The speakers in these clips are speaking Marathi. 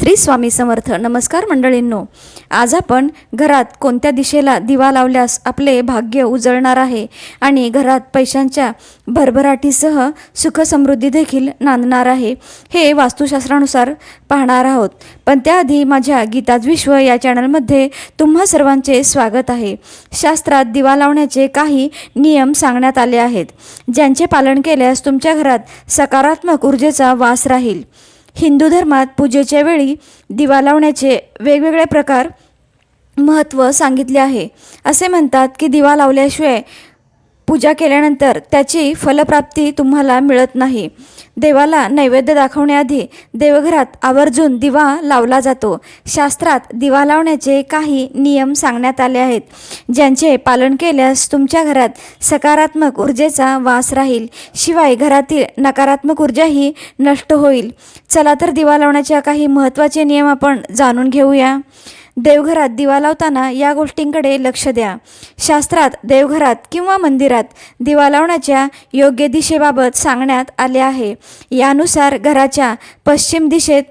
श्री स्वामी समर्थ. नमस्कार मंडळींनो. आज आपण घरात कोणत्या दिशेला दिवा लावल्यास आपले भाग्य उजळणार आहे आणि घरात पैशांच्या भरभराटीसह सुखसमृद्धी देखील नांदणार आहे हे वास्तुशास्त्रानुसार पाहणार आहोत. पण त्याआधी माझ्या गीताज विश्व या चॅनलमध्ये तुम्हा सर्वांचे स्वागत आहे. शास्त्रात दिवा लावण्याचे काही नियम सांगण्यात आले आहेत ज्यांचे पालन केल्यास तुमच्या घरात सकारात्मक ऊर्जेचा वास राहील. हिंदू धर्मात पूजेच्या वेळी दिवा लावण्याचे वेगवेगळे प्रकार महत्त्व सांगितले आहे. असे म्हणतात की दिवा लावल्याशिवाय पूजा केल्यानंतर त्याची फलप्राप्ती तुम्हाला मिळत नाही. देवाला नैवेद्य दाखवण्याआधी देवघरात आवर्जून दिवा लावला जातो. शास्त्रात दिवा लावण्याचे काही नियम सांगण्यात आले आहेत. ज्यांचे पालन केल्यास तुमच्या घरात सकारात्मक ऊर्जेचा वास राहील. शिवाय घरातील नकारात्मक ऊर्जाही नष्ट होईल. चला तर दिवा लावण्याच्या काही महत्त्वाचे नियम आपण जाणून घेऊया. देवघरात दिवा लावताना या गोष्टींकडे लक्ष द्या. शास्त्रात देवघरात किंवा मंदिरात दिवा लावण्याच्या योग्य दिशेबाबत सांगण्यात आले आहे. यानुसार घराच्या पश्चिम दिशेत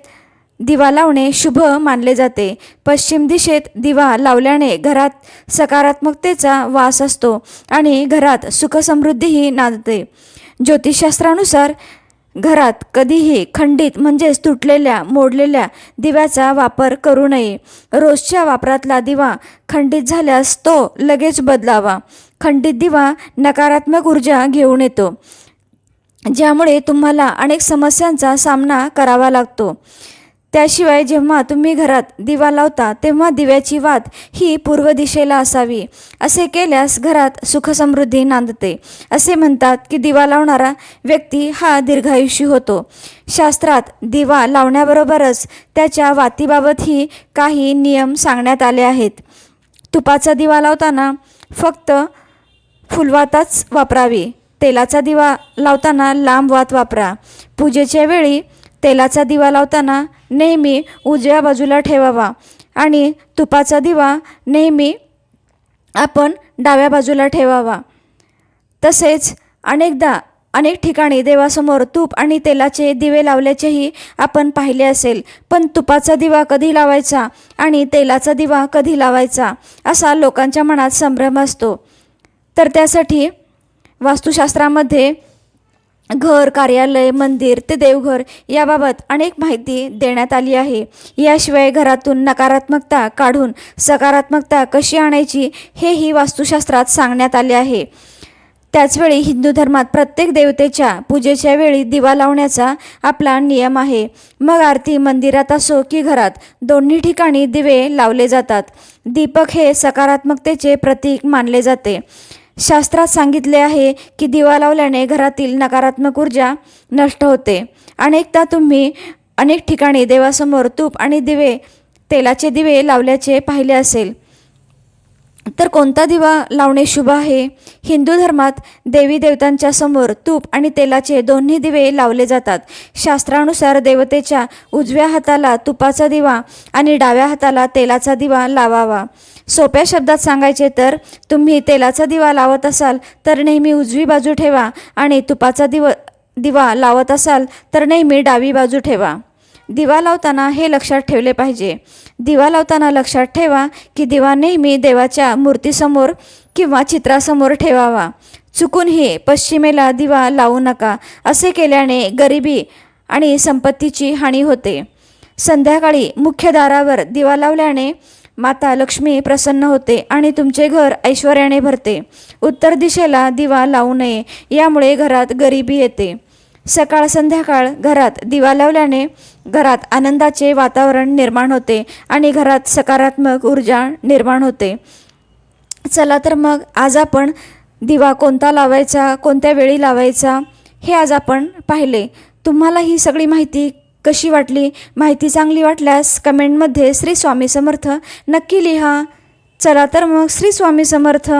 दिवा लावणे शुभ मानले जाते. पश्चिम दिशेत दिवा लावल्याने घरात सकारात्मकतेचा वास असतो आणि घरात सुखसमृद्धीही नांदते. ज्योतिषशास्त्रानुसार घरात कधीही खंडित म्हणजेच तुटलेल्या मोडलेल्या दिव्याचा वापर करू नये. रोजच्या वापरातला दिवा खंडित झाल्यास तो लगेच बदलावा. खंडित दिवा नकारात्मक ऊर्जा घेऊन येतो ज्यामुळे तुम्हाला अनेक समस्यांचा सामना करावा लागतो. त्याशिवाय जेव्हा तुम्ही घरात दिवा लावता तेव्हा दिव्याची वात ही पूर्व दिशेला असावी. असे केल्यास घरात सुखसमृद्धी नांदते. असे म्हणतात की दिवा लावणारा व्यक्ती हा दीर्घायुषी होतो. शास्त्रात दिवा लावण्याबरोबरच त्याच्या वातीबाबतही काही नियम सांगण्यात आले आहेत. तुपाचा दिवा लावताना फक्त फुलवाताच वापरावी. तेलाचा दिवा लावताना लांब वात वापरा. पूजेच्या वेळी तेलाचा दिवा लावताना नेहमी उजव्या बाजूला ठेवावा आणि तुपाचा दिवा नेहमी आपण डाव्या बाजूला ठेवावा. तसेच अनेकदा अनेक ठिकाणी देवासमोर तूप आणि तेलाचे दिवे लावल्याचेही आपण पाहिले असेल. पण तुपाचा दिवा कधी लावायचा आणि तेलाचा दिवा कधी लावायचा असा लोकांच्या मनात संभ्रम असतो. तर त्यासाठी वास्तुशास्त्रामध्ये घर कार्यालय मंदिर ते देवघर याबाबत अनेक माहिती देण्यात आली आहे. याशिवाय घरातून नकारात्मकता काढून सकारात्मकता कशी आणायची हेही वास्तुशास्त्रात सांगण्यात आले आहे. त्याचवेळी हिंदू धर्मात प्रत्येक देवतेच्या पूजेच्या वेळी दिवा लावण्याचा आपला नियम आहे. मग आरती मंदिरात असो की घरात दोन्ही ठिकाणी दिवे लावले जातात. दीपक हे सकारात्मकतेचे प्रतीक मानले जाते. शास्त्रात सांगितले आहे की दिवा लावल्याने घरातील नकारात्मक ऊर्जा नष्ट होते. अनेकदा तुम्ही अनेक ठिकाणी देवासमोर तूप आणि दिवे तेलाचे दिवे लावल्याचे पाहिले असेल. तर कोणता दिवा लावणे शुभ आहे? हिंदू धर्मात देवी देवतांच्या समोर तूप आणि तेलाचे दोन्ही दिवे लावले जातात. शास्त्रानुसार देवतेच्या उजव्या हाताला तुपाचा दिवा आणि डाव्या हाताला तेलाचा दिवा लावावा. सोप्या शब्दात सांगायचे तर तुम्ही तेलाचा दिवा लावत असाल तर नेहमी उजवी बाजू ठेवा आणि तुपाचा दिव दिवा लावत असाल तर नेहमी डावी बाजू ठेवा. दिवा लावताना हे लक्षात ठेवले पाहिजे. दिवा लावताना लक्षात ठेवा की दिवा नेहमी देवाच्या मूर्तीसमोर किंवा चित्रासमोर ठेवावा. चुकूनही पश्चिमेला दिवा लावू नका असे केल्याने गरिबी आणि संपत्तीची हानी होते. संध्याकाळी मुख्य दारावर दिवा लावल्याने माता लक्ष्मी प्रसन्न होते आणि तुमचे घर ऐश्वर्याने भरते. उत्तर दिशेला दिवा लावू नये यामुळे घरात गरिबी येते. सकाळ संध्याकाळ घरात दिवा लावल्याने घरात आनंदाचे वातावरण निर्माण होते आणि घरात सकारात्मक ऊर्जा निर्माण होते. चला तर मग आज आपण दिवा कोणता लावायचा कोणत्या वेळी लावायचा हे आज आपण पाहिले. तुम्हाला ही सगळी माहिती कशी वाटली? माहिती चांगली वाटल्यास कमेंटमध्ये श्री स्वामी समर्थ नक्की लिहा. चला तर मग श्री स्वामी समर्थ.